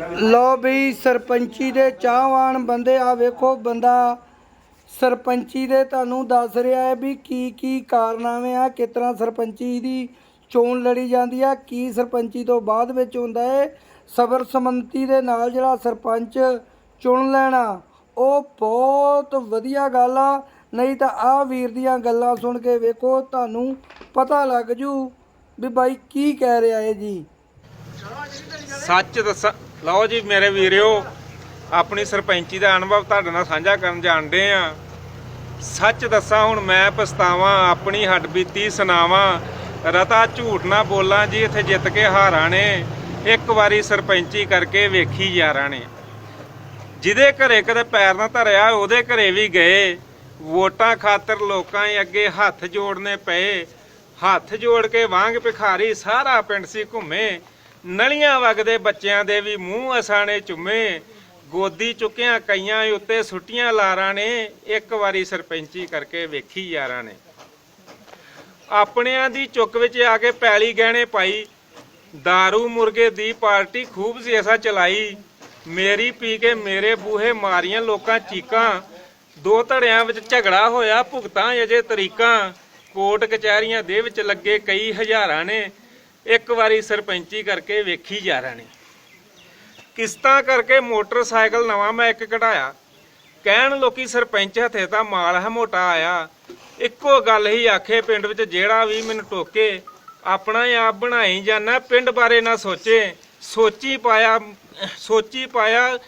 ਲੋ ਬਈ ਸਰਪੰਚੀ ਦੇ ਚਾਹਵਾਨ ਬੰਦੇ ਆ ਵੇਖੋ ਬੰਦਾ ਸਰਪੰਚੀ ਦੇ ਤੁਹਾਨੂੰ ਦੱਸ ਰਿਹਾ ਹੈ ਵੀ ਕੀ ਕੀ ਕਾਰਨਾਮੇ ਆ, ਕਿਸ ਤਰ੍ਹਾਂ ਸਰਪੰਚੀ ਦੀ ਚੋਣ ਲੜੀ ਜਾਂਦੀ ਆ, ਕੀ ਸਰਪੰਚੀ ਤੋਂ ਬਾਅਦ ਵਿੱਚ ਹੁੰਦਾ ਹੈ। ਸਬਰ ਸਮੰਤੀ ਦੇ ਨਾਲ ਜਿਹੜਾ ਸਰਪੰਚ ਚੁਣ ਲੈਣਾ, ਉਹ ਬਹੁਤ ਵਧੀਆ ਗੱਲ ਆ। ਨਹੀਂ ਤਾਂ ਆ ਵੀਰ ਦੀਆਂ ਗੱਲਾਂ ਸੁਣ ਕੇ ਵੇਖੋ, ਤੁਹਾਨੂੰ ਪਤਾ ਲੱਗ ਜੂ ਵੀ ਬਾਈ ਕੀ ਕਹਿ ਰਿਹਾ ਹੈ ਜੀ। ਸੱਚ ਦੱਸਾਂ ਲਓ ਜੀ ਮੇਰੇ ਵੀਰਿਓ, ਆਪਣੀ ਸਰਪੰਚੀ ਦਾ ਅਨੁਭਵ ਤੁਹਾਡੇ ਨਾਲ ਸਾਂਝਾ ਕਰਨ ਜਾਣਦੇ ਆ। ਸੱਚ ਦੱਸਾਂ, ਹੁਣ ਮੈਂ ਪਛਤਾਵਾਂ, ਆਪਣੀ ਹੱਡਬੀਤੀ ਸੁਣਾਵਾਂ। ਰਤਾ ਝੂਠ ਨਾ ਬੋਲਾਂ ਜੀ, ਇੱਥੇ ਜਿੱਤ ਕੇ ਹਾਰਾਂ ਨੇ। ਇੱਕ ਵਾਰੀ ਸਰਪੰਚੀ ਕਰਕੇ ਵੇਖੀ ਯਾਰਾਂ ਨੇ। ਜਿਹਦੇ ਘਰੇ ਕਦੇ ਪੈਰ ਨਾ ਧਰਿਆ, ਉਹਦੇ ਘਰੇ ਵੀ ਗਏ। ਵੋਟਾਂ ਖਾਤਰ ਲੋਕਾਂ ਦੇ ਅੱਗੇ ਹੱਥ ਜੋੜਨੇ ਪਏ। ਹੱਥ ਜੋੜ ਕੇ ਵਾਂਗ ਭਿਖਾਰੀ ਸਾਰਾ ਪਿੰਡ ਸੀ ਘੁੰਮੇ। ਨਲੀਆਂ ਵਗਦੇ ਬੱਚਿਆਂ ਦੇ ਵੀ ਮੂੰਹ ਅਸਾਣੇ ਚੁੰਮੇ ਗੋਦੀ ਚੁੱਕਿਆਂ ਕਈਆਂ ਉੱਤੇ ਸੁੱਟੀਆਂ ਲਾਰਾਂ ਨੇ। ਇੱਕ ਵਾਰੀ ਸਰਪੰਚੀ ਕਰਕੇ ਵੇਖੀ ਯਾਰਾਂ ਨੇ। ਆਪਣਿਆਂ ਦੀ ਚੁੱਕ ਵਿੱਚ ਆ ਕੇ ਪੈਲੀ ਗਹਿਣੇ ਪਾਈ। दारू ਮੁਰਗੇ ਦੀ ਪਾਰਟੀ ਖੂਬ ਸੀ ਚਲਾਈ। ਮੇਰੀ ਪੀ ਕੇ ਮੇਰੇ ਬੂਹੇ ਮਾਰੀਆਂ ਲੋਕਾਂ ਚੀਕਾਂ। ਦੋ ਧੜਿਆਂ ਵਿੱਚ ਝਗੜਾ ਹੋਇਆ ਭੁਗਤਾਂ ਅਜੇ ਤਰੀਕਾਂ। ਕੋਰਟ ਕਚਹਿਰੀਆਂ ਦੇ ਵਿੱਚ ਲੱਗੇ ਕਈ ਹਜ਼ਾਰਾਂ ਨੇ। ਇੱਕ ਵਾਰੀ ਸਰਪੰਚੀ ਕਰਕੇ ਵੇਖੀ ਯਾਰਾਂ ਨੇ ਕਿਸ਼ਤਾਂ ਕਰਕੇ ਮੋਟਰਸਾਈਕਲ ਨਵਾਂ ਮੈਂ ਇੱਕ ਕਢਾਇਆ। ਕਹਿਣ ਲੋਕੀ ਸਰਪੰਚ ਹੱਥੇ ਤਾਂ ਮਾਲ ਹੈ ਮੋਟਾ ਆਇਆ। ਇੱਕੋ ਗੱਲ ਹੀ ਆਖੇ ਪਿੰਡ ਵਿੱਚ, ਜਿਹੜਾ ਵੀ ਮੈਨੂੰ ਟੋਕੇ, ਆਪਣਾ ਹੀ ਆਪ ਬਣਾਈ ਜਾਣਾ ਪਿੰਡ ਬਾਰੇ ਨਾ ਸੋਚੇ। ਸੋਚੀ ਪਾਇਆ ਸੋਚੀ ਪਾਇਆ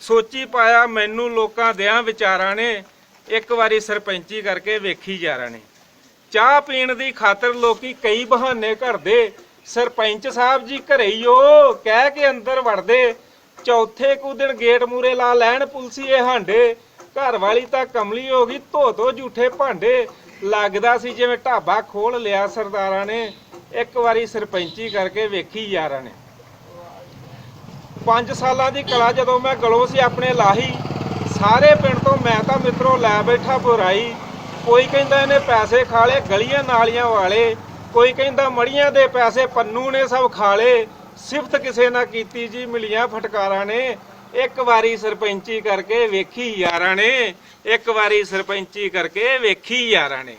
ਸੋਚੀ ਪਾਇਆ ਮੈਨੂੰ ਲੋਕਾਂ ਦਿਆਂ ਵਿਚਾਰਾਂ ਨੇ। ਇੱਕ ਵਾਰੀ ਸਰਪੰਚੀ ਕਰਕੇ ਵੇਖੀ ਯਾਰਾਂ ਨੇ ਚਾਹ ਪੀਣ ਦੀ ਖਾਤਰ ਲੋਕੀ ਕਈ ਬਹਾਨੇ ਘੜਦੇ ਸਰਪੰਚ ਸਾਹਿਬ ਜੀ ਘਰੇ ਹੀ ਓ ਕਹਿ ਕੇ ਅੰਦਰ ਵੜਦੇ। ਚੌਥੇ ਕੁ ਦਿਨ ਗੇਟ ਮੂਰੇ ਲਾ ਲੈਣ ਪੁਲਸੀ ਹਾਂਡੇ। ਘਰ ਵਾਲੀ ਤਾਂ ਕਮਲੀ ਹੋ ਗਈ, ਧੋ ਧੋ ਝੂਠੇ ਭਾਂਡੇ। ਲੱਗਦਾ ਸੀ ਜਿਵੇਂ ਢਾਬਾ ਖੋਲ ਲਿਆ ਸਰਦਾਰਾਂ ਨੇ। ਇੱਕ ਵਾਰੀ ਸਰਪੰਚੀ ਕਰਕੇ ਵੇਖੀ ਯਾਰਾਂ ਨੇ। ਪੰਜ ਸਾਲਾਂ ਦੀ ਕਲਾ ਜਦੋਂ ਮੈਂ ਗਲੋਂ ਸੀ ਆਪਣੇ ਲਾਹੀ। ਸਾਰੇ ਪਿੰਡ ਤੋਂ ਮੈਂ ਤਾਂ ਮਿੱਤਰੋ ਲੈ ਬੈਠਾ ਬੁਰਾਈ। ਕੋਈ ਕਹਿੰਦਾ ਇਹਨੇ ਪੈਸੇ ਖਾ ਲਏ, ਗਲੀਆਂ ਨਾਲੀਆਂ ਵਾਲੇ। ਕੋਈ ਕਹਿੰਦਾ ਮੜੀਆਂ ਦੇ ਪੈਸੇ ਪੰਨੂ ਨੇ ਸਭ ਖਾ ਲਏ, ਸਿਫਤ ਕਿਸੇ ਨਾ ਕੀਤੀ ਜੀ, ਮਿਲੀਆਂ ਫਟਕਾਰਾਂ ਨੇ। ਇੱਕ ਵਾਰੀ ਸਰਪੰਚੀ ਕਰਕੇ ਵੇਖੀ ਯਾਰਾਂ ਨੇ, ਇੱਕ ਵਾਰੀ ਸਰਪੰਚੀ ਕਰਕੇ ਵੇਖੀ ਯਾਰਾਂ ਨੇ।